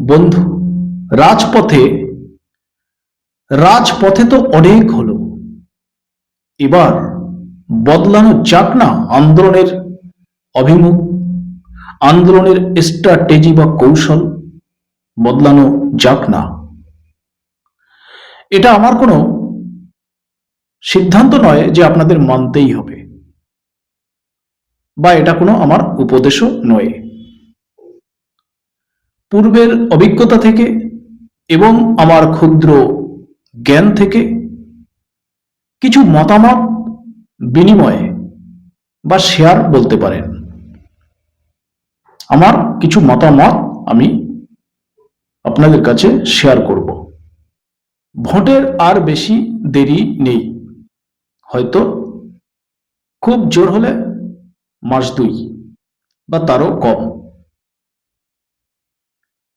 বন্ধু, রাজপথে রাজপথে তো অনেক হলো। এবার বদলানো যাক না আন্দোলনের অভিমুখ, আন্দোলনের স্ট্র্যাটেজি বা কৌশল, বদলানো যাক না। এটা আমার কোনো সিদ্ধান্ত নয় যে আপনাদের মানতেই হবে, বা এটা কোনো আমার উপদেশও নয়। পূর্বের অভিজ্ঞতা থেকে এবং আমার ক্ষুদ্র জ্ঞান থেকে কিছু মতামত বিনিময়ে বা শেয়ার বলতে পারেন। আমার কিছু মতামত আমি আপনাদের কাছে শেয়ার করব। ভোটের আর বেশি দেরি নেই। হয়তো খুব জোর হলে মাস দুই বা তারও কম।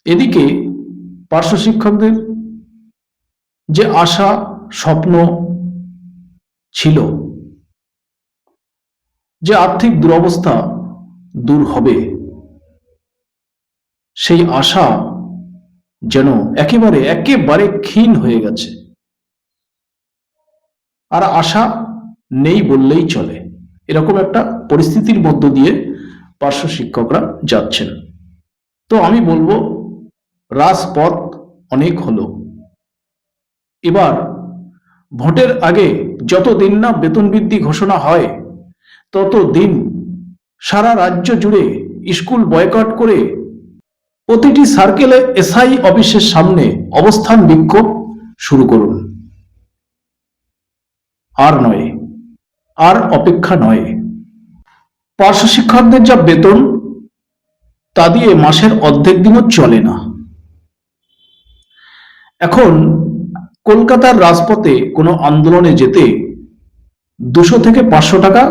এদিকে পার্শ্ব শিক্ষকদের যে আশা, স্বপ্ন ছিল, যে আর্থিক দুরবস্থা দূর হবে, সেই আশা যেন একেবারে একেবারে ক্ষীণ হয়ে গেছে। আর আশা নেই বললেই চলে। এরকম একটা পরিস্থিতির মধ্য দিয়ে পার্শ্ব শিক্ষকরা যাচ্ছেন। তো আমি বলব রাজপথ অনেক হলো। এবার ভোটের আগে যত দিন না বেতন বৃদ্ধি ঘোষণা হয় তত দিন সারা রাজ্য জুড়ে স্কুল বয়কট করে প্রতিটি সার্কেলে এসআই অফিসের সামনে অবস্থান বিক্ষোভ শুরু করুন। আর নয়, আর অপেক্ষা নয়। পার্শ্ব শিক্ষকদের যা বেতন, তা দিয়ে মাসের অর্ধেক দিনও চলে না। এখন কলকাতার রাজপথে কোনো আন্দোলনে যেতে দুশো থেকে পাঁচশো টাকা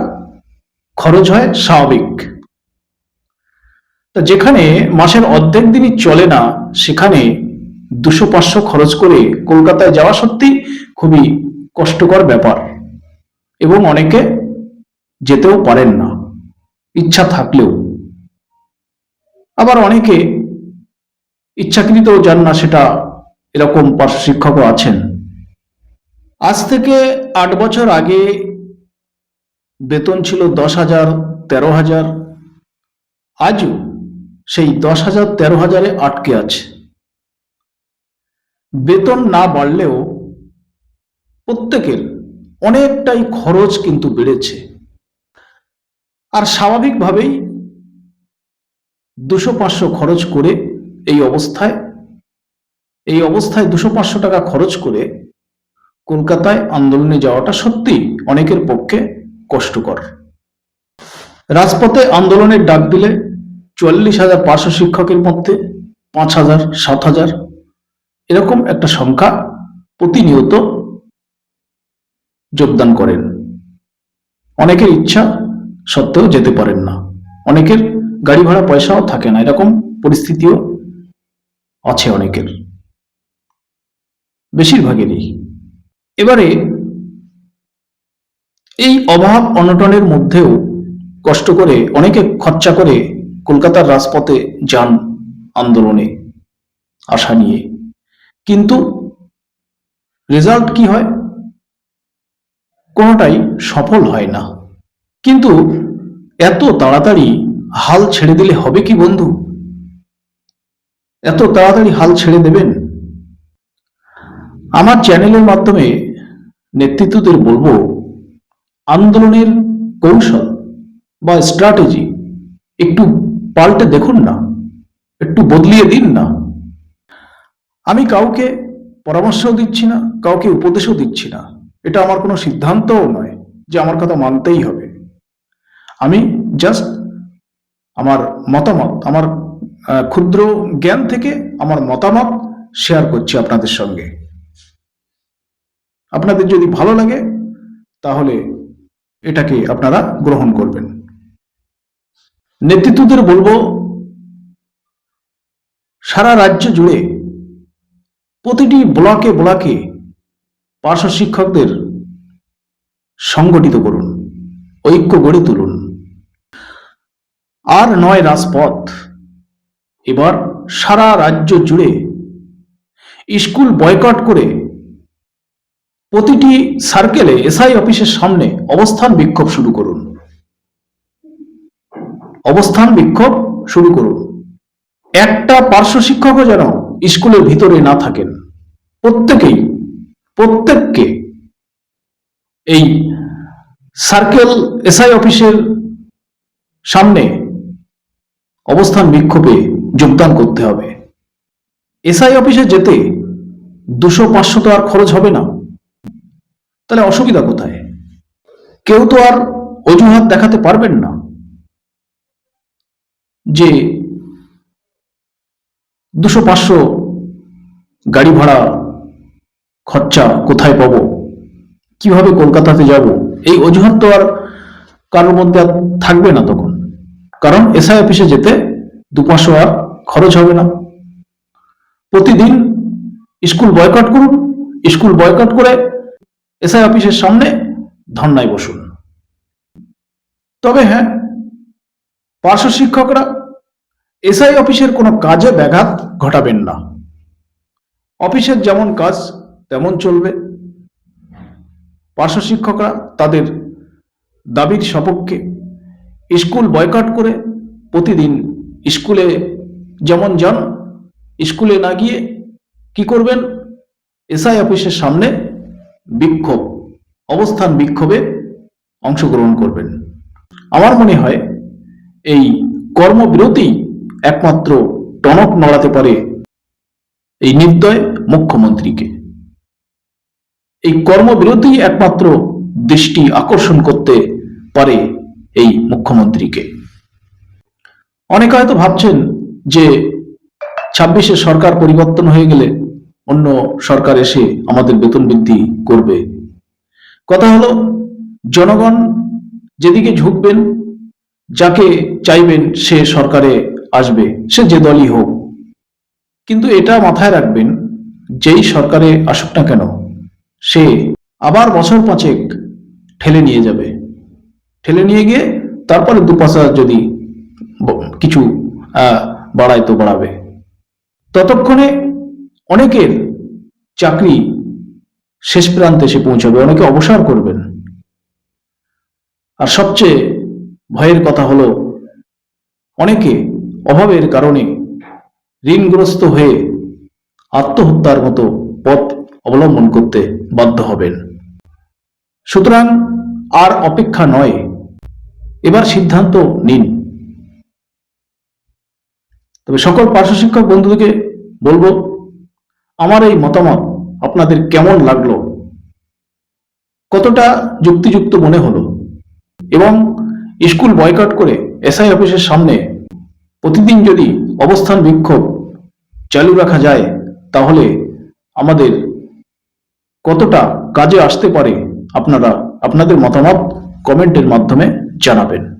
খরচ হয় স্বাভাবিক। তা যেখানে মাসের অর্ধেক দিনই চলে না, সেখানে দুশো পাঁচশো খরচ করে কলকাতায় যাওয়া সত্যি খুবই কষ্টকর ব্যাপার এবং অনেকে যেতেও পারেন না, ইচ্ছা থাকলেও। আবার অনেকে ইচ্ছাকৃতও যান না সেটা এরকম পার্শ্ব শিক্ষকও আছেন। আজ থেকে আট বছর আগে বেতন ছিল দশ হাজার, তেরো হাজার। আজও সেই দশ হাজার, তেরো হাজারে আটকে আছে। বেতন না বাড়লেও প্রত্যেকের অনেকটাই খরচ কিন্তু বেড়েছে। আর স্বাভাবিকভাবেই দুশো পাঁচশো খরচ করে এই অবস্থায় এই অবস্থায় দুশো পাঁচশো টাকা খরচ করে কলকাতায় আন্দোলনে যাওয়াটা সত্যি অনেকের পক্ষে কষ্টকর। রাজপথে আন্দোলনের ডাক দিলে চুয়াল্লিশ হাজার পাঁচশো শিক্ষকের মধ্যে পাঁচ হাজার, সাত হাজার এরকম একটা সংখ্যা প্রতিনিয়ত যোগদান করেন। অনেকের ইচ্ছা সত্ত্বেও যেতে পারেন না। অনেকের গাড়ি ভাড়া পয়সাও থাকে না। এরকম পরিস্থিতিও আছে অনেকের। বেশিরভাগেরই। এবারে এই অভাব অনটনের মধ্যেও কষ্ট করে, অনেকে খরচা করে কলকাতার রাজপথে যান আন্দোলনে আশা নিয়ে। কিন্তু রেজাল্ট কি হয়? কোনোটাই সফল হয় না। কিন্তু এত তাড়াতাড়ি হাল ছেড়ে দিলে হবে কি বন্ধু? এত তাড়াতাড়ি হাল ছেড়ে দেবেন? আমার চ্যানেলের মাধ্যমে নেতৃত্বদের বলব, আন্দোলনের কৌশল বা স্ট্র্যাটেজি একটু পাল্টে দেখুন না, একটু বদলিয়ে দিন না। আমি কাউকে পরামর্শও দিচ্ছি না, কাউকে উপদেশও দিচ্ছি না। এটা আমার কোনো সিদ্ধান্তও নয় যে আমার কথা মানতেই হবে। আমি জাস্ট আমার মতামত, আমার ক্ষুদ্র জ্ঞান থেকে আমার মতামত শেয়ার করছি আপনাদের সঙ্গে। আপনাদের যদি ভালো লাগে, তাহলে এটাকে আপনারা গ্রহণ করবেন। নেতৃত্বদের বলব, সারা রাজ্য জুড়ে প্রতিটি ব্লকে ব্লকে পার্শ্ব শিক্ষকদের সংগঠিত করুন, ঐক্য গড়ে তুলুন। আর নয় রাজপথ, এবার সারা রাজ্য জুড়ে স্কুল বয়কট করে প্রতিটি সার্কেলে এসআই অফিসের সামনে অবস্থান বিক্ষোভ শুরু করুন। অবস্থান বিক্ষোভ শুরু করুন। একটা পার্শ্ব শিক্ষকও যেন স্কুলের ভিতরে না থাকেন। প্রত্যেকেই, প্রত্যেককে এই সার্কেল এসআই অফিসের সামনে অবস্থান বিক্ষোভে যোগদান করতে হবে। এসআই অফিসে যেতে দুশো পাঁচশো তো আর খরচ হবে না? তাহলে অসুবিধা কোথায়? কেউ তো আর অজুহাত দেখাতে পারবেন না যে দুশো পাঁচশো গাড়ি ভাড়া খরচা কোথায় পাবো? কীভাবে কলকাতাতে যাব? এই অজুহাত তো আর কারোর মধ্যে আর থাকবে না তখন। কারণ এসআই অফিসে যেতে দু পাঁচশো আর খরচ হবে না। প্রতিদিন স্কুল বয়কট করুন, স্কুল বয়কট করে এসআই অফিসের সামনে ধর্নায় বসুন। তবে হ্যাঁ পার্শ্ব শিক্ষকরা এসআই অফিসের কোনো কাজে ব্যাঘাত ঘটাবেন না। অফিসের যেমন কাজ তেমন চলবে। পার্শ্ব শিক্ষকরা তাদের দাবির সপক্ষে স্কুল বয়কট করে প্রতিদিন স্কুলে যেমন যান, স্কুলে না গিয়ে কি করবেন? এসআই অফিসের সামনে বিক্ষোভ, অবস্থান বিক্ষোভে অংশগ্রহণ করবেন। আমার মনে হয় এই কর্মবিরতি একমাত্র টনক নড়াতে পারে এই নির্দয় মুখ্যমন্ত্রীকে। এই কর্মবিরতি একমাত্র দৃষ্টি আকর্ষণ করতে পারে এই মুখ্যমন্ত্রীকে। অনেকে হয়তো ভাবছেন যে ছাব্বিশে সরকার পরিবর্তন হয়ে গেলে অন্য সরকার এসে আমাদের বেতন বৃদ্ধি করবে। কথা হলো, জনগণ যেদিকে ঝুঁকবেন, যাকে চাইবেন সে সরকারে আসবে, সে যে দলই হোক। কিন্তু এটা মাথায় রাখবেন, যেই সরকারে আসুক না কেন, সে আবার বছর পাঁচেক ঠেলে নিয়ে যাবে। ঠেলে নিয়ে গিয়ে তারপরে দু পয়সা যদি কিছু বাড়ায় তো বাড়াবে। ততক্ষণে অনেকের চাকরি শেষ প্রান্তে এসে পৌঁছাবে, অনেকে অবসর করবেন। আর সবচেয়ে ভয়ের কথা হলো, অনেকে অভাবের কারণে ঋণগ্রস্ত হয়ে আত্মহত্যার মতো পথ অবলম্বন করতে বাধ্য হবেন। সুতরাং আর অপেক্ষা নয়, এবার সিদ্ধান্ত নিন। তবে সকল পার্শ্ব শিক্ষক বন্ধুদেরকে বলব আমার এই মতামত আপনাদের কেমন লাগল? কতটা যুক্তিযুক্ত মনে হলো? এবং স্কুল বয়কট করে এসআই অফিসের সামনে প্রতিদিন যদি অবস্থান বিক্ষোভ চালু রাখা যায়, তাহলে আমাদের কতটা কাজে আসতে পারে আপনারা, আপনাদের মতামত কমেন্টের মাধ্যমে জানাবেন।